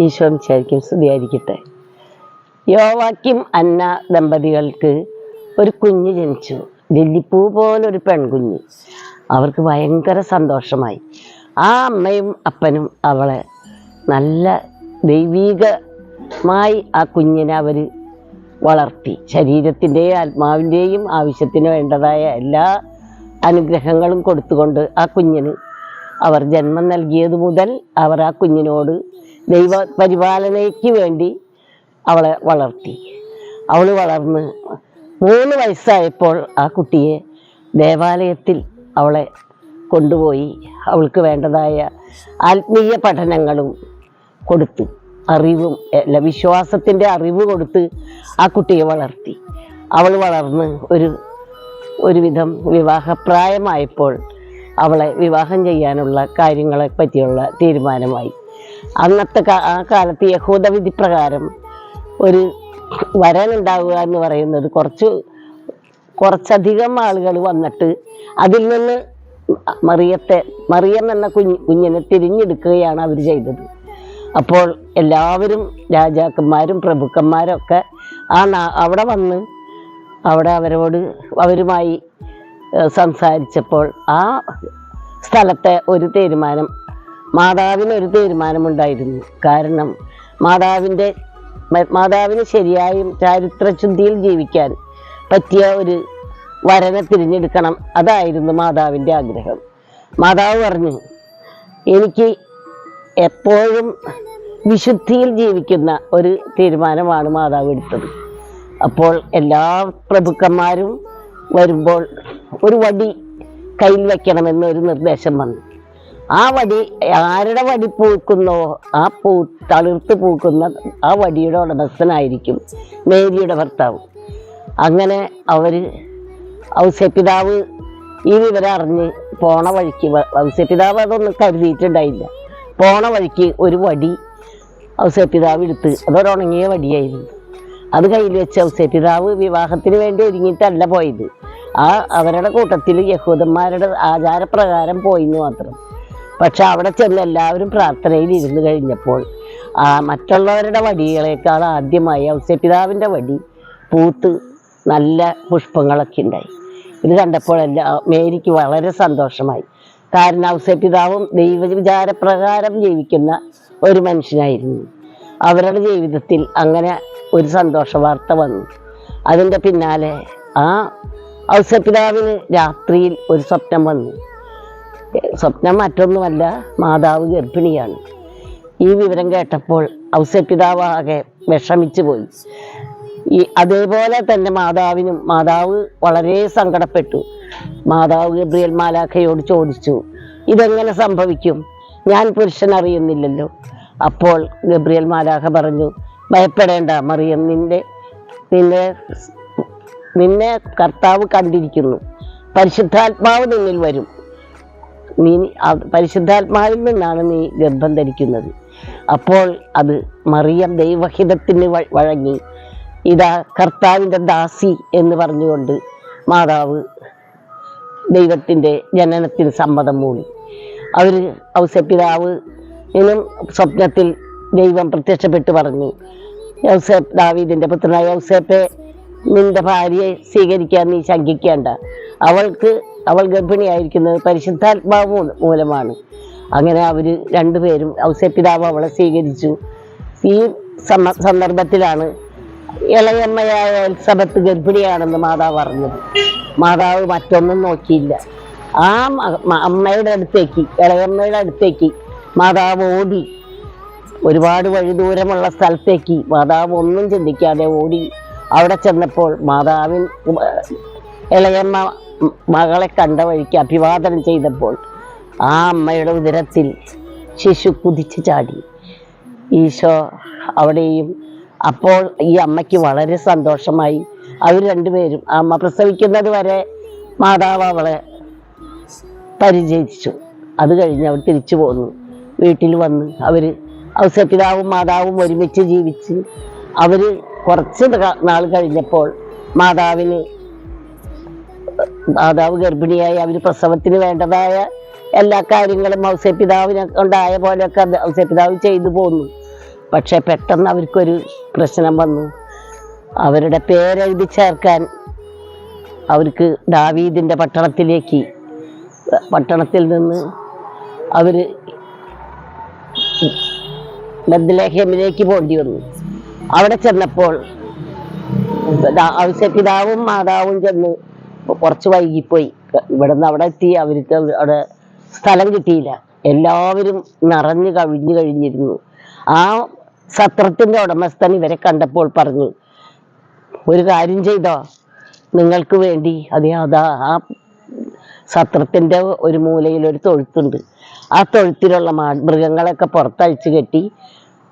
ഈശോ ശരിക്കും സ്തുതിയായിരിക്കട്ടെ. യോവാക്യം അന്ന ദമ്പതികൾക്ക് ഒരു കുഞ്ഞ് ജനിച്ചു. ലില്ലിപ്പൂ പോലൊരു പെൺകുഞ്ഞ്. അവർക്ക് ഭയങ്കര സന്തോഷമായി. ആ അമ്മയും അപ്പനും അവളെ നല്ല ദൈവീകമായി ആ കുഞ്ഞിനെ അവർ വളർത്തി. ശരീരത്തിന്റെയും ആത്മാവിന്റെയും ആവശ്യത്തിന് വേണ്ടതായ എല്ലാ അനുഗ്രഹങ്ങളും കൊടുത്തുകൊണ്ട് ആ കുഞ്ഞിന് അവർ ജന്മം നൽകിയത് മുതൽ അവർ ആ കുഞ്ഞിനോട് ദൈവ പരിപാലനയ്ക്ക് വേണ്ടി അവളെ വളർത്തി. അവൾ വളർന്ന് മൂന്ന് വയസ്സായപ്പോൾ ആ കുട്ടിയെ ദേവാലയത്തിൽ അവളെ കൊണ്ടുപോയി അവൾക്ക് വേണ്ടതായ ആത്മീയ പഠനങ്ങളും കൊടുത്തു. അറിവും അല്ല വിശ്വാസത്തിന്റെ അറിവ് കൊടുത്ത് ആ കുട്ടിയെ വളർത്തി. അവൾ വളർന്ന് ഒരു ഒരുവിധം വിവാഹപ്രായമായപ്പോൾ അവളെ വിവാഹം ചെയ്യാനുള്ള കാര്യങ്ങളെ പറ്റിയുള്ള തീരുമാനമായി. അന്നത്തെ ആ കാലത്ത് യഹൂദ വിധി പ്രകാരം ഒരു വരൻ ഉണ്ടാവുക എന്ന് പറയുന്നത് കുറച്ച് കുറച്ചധികം ആളുകൾ വന്നിട്ട് അതിൽ നിന്ന് മറിയത്തെ മറിയം എന്ന കുഞ്ഞ് കുഞ്ഞിനെ തിരിഞ്ഞെടുക്കുകയാണ് അവർ ചെയ്തത്. അപ്പോൾ എല്ലാവരും രാജാക്കന്മാരും പ്രഭുക്കന്മാരും ഒക്കെ ആ അവിടെ വന്ന് അവിടെ അവരോട് അവരുമായി സംസാരിച്ചപ്പോൾ ആ സ്ഥലത്തെ ഒരു തീരുമാനം മാതാവിന് ഒരു തീരുമാനമുണ്ടായിരുന്നു. കാരണം മാതാവിന്റെ മാതാവിന് ശരിയായും ചാരിത്രശുദ്ധിയിൽ ജീവിക്കാൻ പറ്റിയ ഒരു വരനെ തിരഞ്ഞെടുക്കണം. അതായിരുന്നു മാതാവിന്റെ ആഗ്രഹം. മാതാവ് പറഞ്ഞു എനിക്ക് എപ്പോഴും വിശുദ്ധിയിൽ ജീവിക്കുന്ന ഒരു തീരുമാനമാണ് മാതാവ് എടുത്തത്. അപ്പോൾ എല്ലാ പ്രഭുക്കന്മാരും വരുമ്പോൾ ഒരു വടി കയ്യിൽ വയ്ക്കണമെന്നൊരു നിർദ്ദേശം വന്നു. ആ വടി ആരുടെ വടി പൂക്കുന്നോ ആ പൂ തളിർത്ത് പൂക്കുന്ന ആ വടിയുടെ ഉടമസ്ഥനായിരിക്കും മേരിയുടെ ഭർത്താവ്. അങ്ങനെ അവർ ഔസ്യപിതാവ് ഈ വിവരം അറിഞ്ഞ് പോണ വഴിക്ക് ഔസപിതാവ് അതൊന്നും കരുതിയിട്ടുണ്ടായില്ല. പോണ വഴിക്ക് ഒരു വടി ഔസ്യപിതാവ് എടുത്ത് അതൊരുണങ്ങിയ വടിയായിരുന്നു. അത് കയ്യിൽ വെച്ച് ഔസ്യപിതാവ് വിവാഹത്തിന് വേണ്ടി ഒരുങ്ങിയിട്ടല്ല പോയത്. ആ അവരുടെ കൂട്ടത്തിൽ യഹൂദന്മാരുടെ ആചാരപ്രകാരം പോയിന്ന് മാത്രം. പക്ഷെ അവിടെ ചെന്ന് എല്ലാവരും പ്രാർത്ഥനയിൽ ഇരുന്ന് കഴിഞ്ഞപ്പോൾ ആ മറ്റുള്ളവരുടെ വടികളേക്കാൾ ആദ്യമായി ഔസ്യപിതാവിന്റെ വടി പൂത്ത് നല്ല പുഷ്പങ്ങളൊക്കെ ഉണ്ടായി. ഇത് കണ്ടപ്പോൾ എല്ലാ മേരിക്ക് വളരെ സന്തോഷമായി. കാരണം ഔസ്യപിതാവും ദൈവ വിചാരപ്രകാരം ജീവിക്കുന്ന ഒരു മനുഷ്യനായിരുന്നു. അവരുടെ ജീവിതത്തിൽ അങ്ങനെ ഒരു സന്തോഷ വാർത്ത വന്നു. അതിന്റെ പിന്നാലെ ആ ഔസപിതാവിന് രാത്രിയിൽ ഒരു സ്വപ്നം വന്നു. സ്വപ്നം മറ്റൊന്നുമല്ല. മാതാവ് ഗർഭിണിയാണ്. ഈ വിവരം കേട്ടപ്പോൾ ഔസപിതാവാകെ വിഷമിച്ചു പോയി. ഈ അതേപോലെ തന്നെ മാതാവിനും മാതാവ് വളരെ സങ്കടപ്പെട്ടു. മാതാവ് ഗബ്രിയൽ മാലാഖയോട് ചോദിച്ചു ഇതെങ്ങനെ സംഭവിക്കും? ഞാൻ പുരുഷൻ അറിയുന്നില്ലല്ലോ. അപ്പോൾ ഗബ്രിയൽ മാലാഖ പറഞ്ഞു ഭയപ്പെടേണ്ട മറിയം നിന്റെ നിന്നെ നിന്നെ കർത്താവ് കണ്ടിരിക്കുന്നു. പരിശുദ്ധാത്മാവ് നിന്നിൽ വരും. നീ പരിശുദ്ധാത്മാവിൽ നിന്നാണ് നീ ഗർഭം ധരിക്കുന്നത്. അപ്പോൾ അത് മറിയം ദൈവഹിതത്തിന് വഴങ്ങി. ഇതാ കർത്താവിന്റെ ദാസി എന്ന് പറഞ്ഞുകൊണ്ട് മാതാവ് ദൈവത്തിന്റെ ജനനത്തിന് സമ്മതം മൂളി അവർ ഔസപിതാവ് ഇനും സ്വപ്നത്തിൽ ദൈവം പ്രത്യക്ഷപ്പെട്ട് പറഞ്ഞു. യൗസേപ്പ് ദാവീദിന്റെ പുത്രനായ യൗസേപ്പെ നിന്റെ ഭാര്യയെ സ്വീകരിക്കാൻ നീ ശങ്കിക്കേണ്ട. അവൾക്ക് അവൾ ഗർഭിണിയായിരിക്കുന്നത് പരിശുദ്ധാത്മാവ് മൂലമാണ്. അങ്ങനെ അവർ രണ്ടുപേരും ഔസേപ്പിതാവ് അവളെ സ്വീകരിച്ചു. ഈ സന്ദർഭത്തിലാണ് ഇളയമ്മയായ എൽസബത്ത് ഗർഭിണിയാണെന്ന് മാതാവ് അറിഞ്ഞത്. മാതാവ് മറ്റൊന്നും നോക്കിയില്ല. ആ അമ്മയുടെ അടുത്തേക്ക് ഇളയമ്മയുടെ അടുത്തേക്ക് മാതാവ് ഓടി. ഒരുപാട് വഴി ദൂരമുള്ള സ്ഥലത്തേക്ക് മാതാവ് ഒന്നും ചിന്തിക്കാതെ ഓടി. അവിടെ ചെന്നപ്പോൾ മാതാവിൻ ഇളയമ്മ മകളെ കണ്ട വഴിക്ക് അഭിവാദനം ചെയ്തപ്പോൾ ആ അമ്മയുടെ ഉദരത്തിൽ ശിശു കുതിച്ചു ചാടി. ഈശോ അവിടെയും അപ്പോൾ ഈ അമ്മയ്ക്ക് വളരെ സന്തോഷമായി. അവർ രണ്ടുപേരും അമ്മ പ്രസവിക്കുന്നത് വരെ മാതാവ് അവളെ പരിചയിച്ചു. അത് കഴിഞ്ഞ് അവർ തിരിച്ചു പോന്നു. വീട്ടിൽ വന്ന് അവർ ഔസപിതാവും മാതാവും ഒരുമിച്ച് ജീവിച്ച് അവർ കുറച്ച് നാൾ കഴിഞ്ഞപ്പോൾ മാതാവിന് മാതാവ് ഗർഭിണിയായി അവർ പ്രസവത്തിന് വേണ്ടതായ എല്ലാ കാര്യങ്ങളും ഔസപിതാവിനെ ഉണ്ടായ പോലെയൊക്കെ ഔസപിതാവ് ചെയ്തു പോന്നു. പക്ഷെ പെട്ടെന്ന് അവർക്കൊരു പ്രശ്നം വന്നു. അവരുടെ പേരെഴുതി ചേർക്കാൻ അവർക്ക് ദാവീദിന്റെ പട്ടണത്തിലേക്ക് പട്ടണത്തിൽ നിന്ന് അവർ ബദ്ലേഹമിലേക്ക് പോകേണ്ടി വന്നു. അവിടെ ചെന്നപ്പോൾ ഔസപിതാവും മാതാവും ചെന്ന് കുറച്ച് വൈകിപ്പോയി. ഇവിടെ നിന്ന് അവിടെ എത്തി അവർക്ക് അവിടെ സ്ഥലം കിട്ടിയില്ല. എല്ലാവരും നിറഞ്ഞു കവിഞ്ഞു കഴിഞ്ഞിരുന്നു. ആ സത്രത്തിന്റെ ഉടമസ്ഥൻ ഇവരെ കണ്ടപ്പോൾ പറഞ്ഞു ഒരു കാര്യം ചെയ്തോ? നിങ്ങൾക്ക് വേണ്ടി അതെ അതാ ആ സത്രത്തിന്റെ ഒരു മൂലയിൽ ഒരു തൊഴുത്തുണ്ട്. ആ തൊഴുത്തിലുള്ള മാ മൃഗങ്ങളൊക്കെ പുറത്തഴിച്ചു കെട്ടി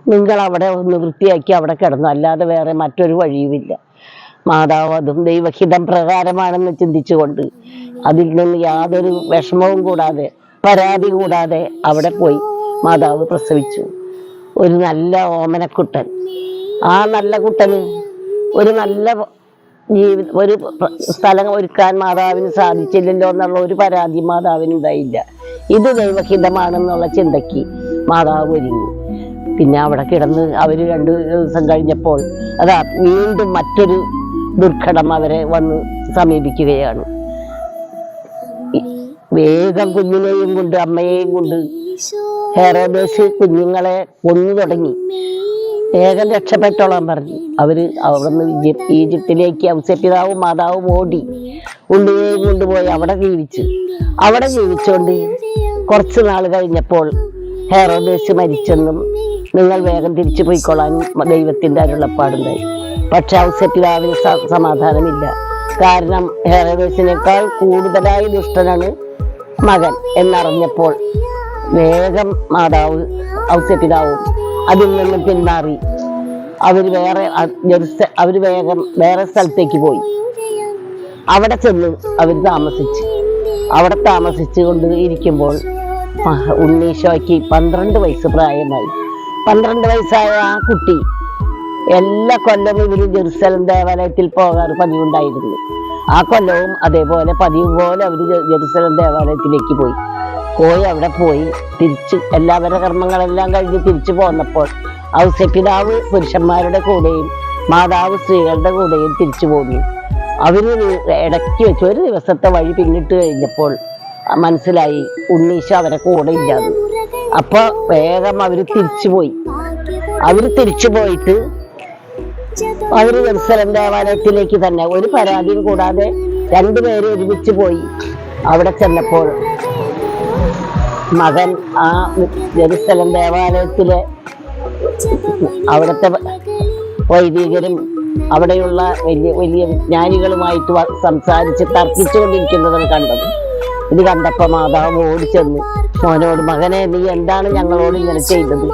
നിങ്ങൾ അവിടെ ഒന്ന് വൃത്തിയാക്കി അവിടെ കിടന്നു. അല്ലാതെ വേറെ മറ്റൊരു വഴിയുമില്ല. മാതാവ് അതും ദൈവഹിതം പ്രകാരമാണെന്ന് ചിന്തിച്ചുകൊണ്ട് അതിൽ നിന്ന് യാതൊരു വിഷമവും കൂടാതെ പരാതി കൂടാതെ അവിടെ പോയി മാതാവ് പ്രസവിച്ചു. ഒരു നല്ല ഓമനക്കുട്ടൻ. ആ നല്ല കുട്ടന് ഒരു നല്ല ജീവി ഒരു സ്ഥലം ഒരുക്കാൻ മാതാവിന് സാധിച്ചില്ലല്ലോ എന്നുള്ള ഒരു പരാതി മാതാവിന് ഉണ്ടായില്ല. ഇത് ദൈവഹിതമാണെന്നുള്ള ചിന്തയ്ക്ക് മാതാവ് ഒരുങ്ങി. പിന്നെ അവിടെ കിടന്ന് അവർ രണ്ടു ദിവസം കഴിഞ്ഞപ്പോൾ അതാ വീണ്ടും മറ്റൊരു ദുർഘടം അവരെ വന്ന് സമീപിക്കുകയാണ്. വേഗം കുഞ്ഞിനെയും കൊണ്ട് അമ്മയെയും കൊണ്ട് ഹെറോദേശ് കുഞ്ഞുങ്ങളെ കൊന്നു തുടങ്ങി. വേഗം രക്ഷപ്പെട്ടോളാൻ പറഞ്ഞു. അവർ അവിടുന്ന് ഈജി- ഈജിപ്തിലേക്ക് ഔസപിതാവും മാതാവും ഓടി ഉണ്ണിയെയും കൊണ്ടുപോയി അവിടെ ജീവിച്ചു. അവിടെ ജീവിച്ചുകൊണ്ട് കുറച്ച് നാൾ കഴിഞ്ഞപ്പോൾ ഹെറോദേശ് മരിച്ചെന്നും നിങ്ങൾ വേഗം തിരിച്ചു പോയിക്കൊള്ളാൻ ദൈവത്തിന്റെ അരുളപ്പാടുണ്ടായി പക്ഷെ ഔസപിതാവിന് സ- സമാധാനമില്ല. കാരണം ഹെറോദേസിനേക്കാൾ കൂടുതലായി ദുഷ്ടനാണ് മകൻ എന്നറിഞ്ഞപ്പോൾ വേഗം മാതാവ് ഔസപിതാവും അതിൽ നിന്ന് പിന്മാറി. അവർ വേറെ അവർ വേഗം വേറെ സ്ഥലത്തേക്ക് പോയി. അവിടെ ചെന്ന് അവർ താമസിച്ച്. അവിടെ താമസിച്ചുകൊണ്ട് ഇരിക്കുമ്പോൾ മഹ- ഉണ്ണീശോയ്ക്ക് പന്ത്രണ്ട് വയസ്സ് പ്രായമായി. പന്ത്രണ്ട് വയസ്സായ ആ കുട്ടി എല്ലാ കൊല്ലവും ഇവർ ജെറുസലം ദേവാലയത്തിൽ പോകാറ് പതിവുണ്ടായിരുന്നു. ആ കൊല്ലവും അതേപോലെ പതിവ് പോലെ അവർ ജെറുസലം ദേവാലയത്തിലേക്ക് പോയി. പോയി അവിടെ പോയി തിരിച്ച് എല്ലാവരുടെ കർമ്മങ്ങളെല്ലാം കഴിഞ്ഞ് തിരിച്ചു പോന്നപ്പോൾ ഔസപിതാവ് പുരുഷന്മാരുടെ കൂടെയും മാതാവ് സ്ത്രീകളുടെ കൂടെയും തിരിച്ചു പോന്നു. അവർ ഇടയ്ക്ക് വെച്ച് ഒരു ദിവസത്തെ വഴി പിന്നിട്ട് കഴിഞ്ഞപ്പോൾ മനസ്സിലായി ഉണ്ണീശ അവരെ കൂടെ ഇല്ലാന്ന്. അപ്പൊ വേഗം അവർ തിരിച്ചു പോയി അവർ തിരിച്ചു പോയിട്ട് അവർ ജെറുസലം ദേവാലയത്തിലേക്ക് തന്നെ ഒരു പരാതിയും കൂടാതെ രണ്ടുപേരും ഒരുമിച്ച് പോയി അവിടെ ചെന്നപ്പോൾ മകൻ ആ ജെറുസലം ദേവാലയത്തിലെ അവിടുത്തെ വൈദികരും അവിടെയുള്ള വലിയ വലിയ വിജ്ഞാനികളുമായിട്ട് സംസാരിച്ച് തർക്കിച്ചുകൊണ്ടിരിക്കുന്നതാണ് കണ്ടത്. ഇത് കണ്ടപ്പോ മാതാവ് ഓടിച്ചെന്ന് മോനോട് മകനെ നീ എന്താണ് ഞങ്ങളോട് ഇങ്ങനെ ചെയ്തത്?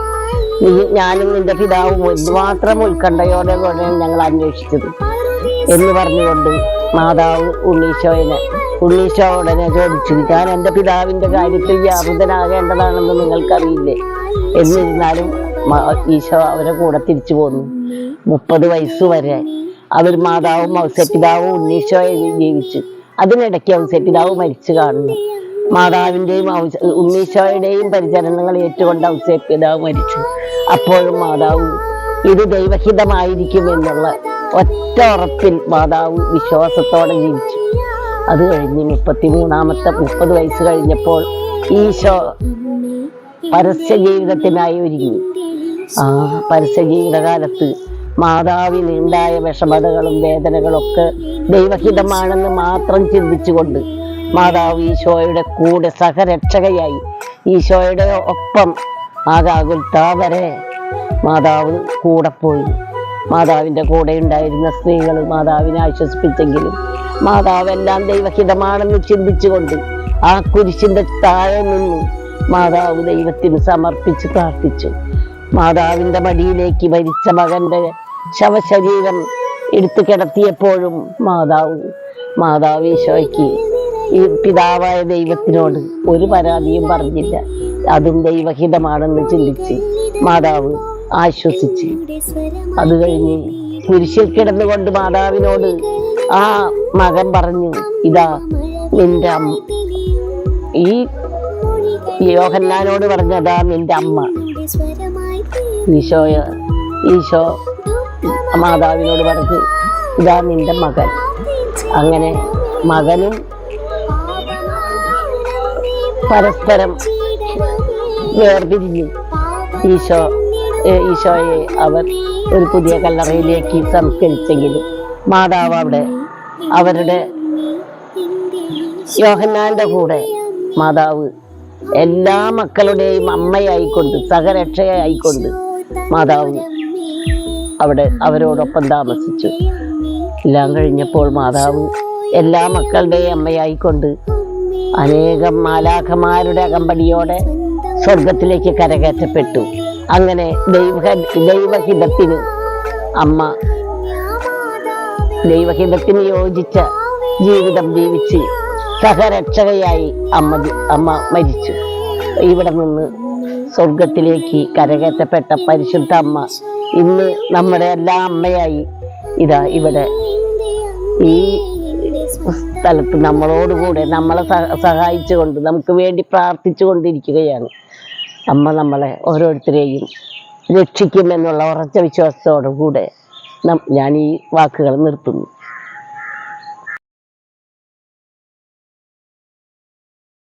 നീ ഞാനും നിന്റെ പിതാവും എന്തുമാത്രം ഉത്കണ്ഠയോടെ കൂടെയാണ് ഞങ്ങൾ അന്വേഷിച്ചത്? എന്ന് പറഞ്ഞുകൊണ്ട് മാതാവ് ഉണ്ണീശോയനെ ഉണ്ണീശോ ഉടനെ ചോദിച്ചു ഞാൻ എന്റെ പിതാവിന്റെ കാര്യത്തിൽ വ്യാപൃതനാകേണ്ടതാണെന്ന് നിങ്ങൾക്കറിയില്ലേ? എന്നിരുന്നാലും ഈശോ അവരെ കൂടെ തിരിച്ചു പോന്നു. മുപ്പത് വയസ്സ് വരെ അവർ മാതാവും ഔസപിതാവും ഉണ്ണീശോയെ ജീവിച്ചു. അതിനിടയ്ക്ക് ഔസപിതാവ് മരിച്ചു കാണുന്നു. മാതാവിന്റെയും ഉമ്മീശോയുടെയും പരിചരണങ്ങൾ ഏറ്റുകൊണ്ട് ഔസേപ്പിതാവ് മരിച്ചു. അപ്പോഴും മാതാവ് ഇത് ദൈവഹിതമായിരിക്കും എന്നുള്ള ഒറ്റ ഉറപ്പിൽ മാതാവ് വിശ്വാസത്തോടെ ജീവിച്ചു. അത് കഴിഞ്ഞ് മുപ്പത്തി മൂന്നാമത്തെ മുപ്പത് വയസ്സ് കഴിഞ്ഞപ്പോൾ ഈശോ പരസ്യ ജീവിതത്തിനായി ഒരുങ്ങി. ആ പരസ്യ ജീവിതകാലത്ത് മാതാവിന് ഉണ്ടായ വിഷമതകളും വേദനകളും ഒക്കെ ദൈവഹിതമാണെന്ന് മാത്രം ചിന്തിച്ചുകൊണ്ട് മാതാവ് ഈശോയുടെ കൂടെ സഹരക്ഷകയായി. ഈശോയുടെ ഒപ്പം ആകാകുൽത്താ വരെ മാതാവ് കൂടെ പോയി. മാതാവിന്റെ കൂടെ ഉണ്ടായിരുന്ന സ്ത്രീകൾ മാതാവിനെ ആശ്വസിപ്പിച്ചെങ്കിലും മാതാവെല്ലാം ദൈവഹിതമാണെന്ന് ചിന്തിച്ചുകൊണ്ട് ആ കുരിശിന്റെ താഴെ നിന്ന് മാതാവ് ദൈവത്തിന് സമർപ്പിച്ച് പ്രാർത്ഥിച്ചു. മാതാവിന്റെ മടിയിലേക്ക് മരിച്ച മകന്റെ ശവശരീരം എടുത്തു കിടത്തിയപ്പോഴും മാതാവ് മാതാവ് ഈശോയ്ക്ക് ഈ പിതാവായ ദൈവത്തിനോട് ഒരു പരാതിയും പറഞ്ഞില്ല. അതും ദൈവഹിതമാണെന്ന് ചിന്തിച്ച് മാതാവ് ആശ്വസിച്ച്. അത് കഴിഞ്ഞ് കുരിശിൽ കിടന്നുകൊണ്ട് മാതാവിനോട് ആ മകൻ പറഞ്ഞു ഇതാ നിന്റെ അമ്മ. ഈ യോഹന്നാനോട് പറഞ്ഞതാ നിന്റെ അമ്മ. ഈശോയ ഈശോ മാതാവിനോട് പറഞ്ഞു ഇതാ നിന്റെ മകൻ. അങ്ങനെ മകനും പരസ്പരം വേർതിരിഞ്ഞു. ഈശോ ഈശോയെ അവർ ഒരു പുതിയ കല്ലറയിലേക്ക് സംസ്കരിച്ചെങ്കിലും മാതാവ് അവിടെ അവരുടെ യോഹന്നാന്റെ കൂടെ മാതാവ് എല്ലാ മക്കളുടെയും അമ്മയായിക്കൊണ്ട് സഹരക്ഷയായിക്കൊണ്ട് മാതാവ് അവിടെ അവരോടൊപ്പം താമസിച്ചു. എല്ലാം കഴിഞ്ഞപ്പോൾ മാതാവ് എല്ലാ മക്കളുടെയും അമ്മയായിക്കൊണ്ട് അനേകം മാലാഖമാരുടെ അകമ്പടിയോടെ സ്വർഗത്തിലേക്ക് കരകയറ്റപ്പെട്ടു. അങ്ങനെ ദൈവ ദൈവഹിതത്തിന് അമ്മ ദൈവഹിതത്തിന് യോജിച്ച ജീവിതം ജീവിച്ച് സഹരക്ഷകയായി അമ്മ അമ്മ മരിച്ചു. ഇവിടെ നിന്ന് സ്വർഗത്തിലേക്ക് കരകയറ്റപ്പെട്ട പരിശുദ്ധ അമ്മ ഇന്ന് നമ്മുടെ എല്ലാ അമ്മയായി ഇതാ ഇവിടെ. ഈ സ്ഥലത്ത് നമ്മളോടുകൂടെ നമ്മളെ സഹ- സഹായിച്ചുകൊണ്ട് നമുക്ക് വേണ്ടി പ്രാർത്ഥിച്ചു കൊണ്ടിരിക്കുകയാണ് അമ്മ നമ്മളെ ഓരോരുത്തരെയും രക്ഷിക്കുമെന്നുള്ള ഉറച്ച വിശ്വാസത്തോടു കൂടെ ഞാൻ ഈ വാക്കുകൾ നിർത്തുന്നു.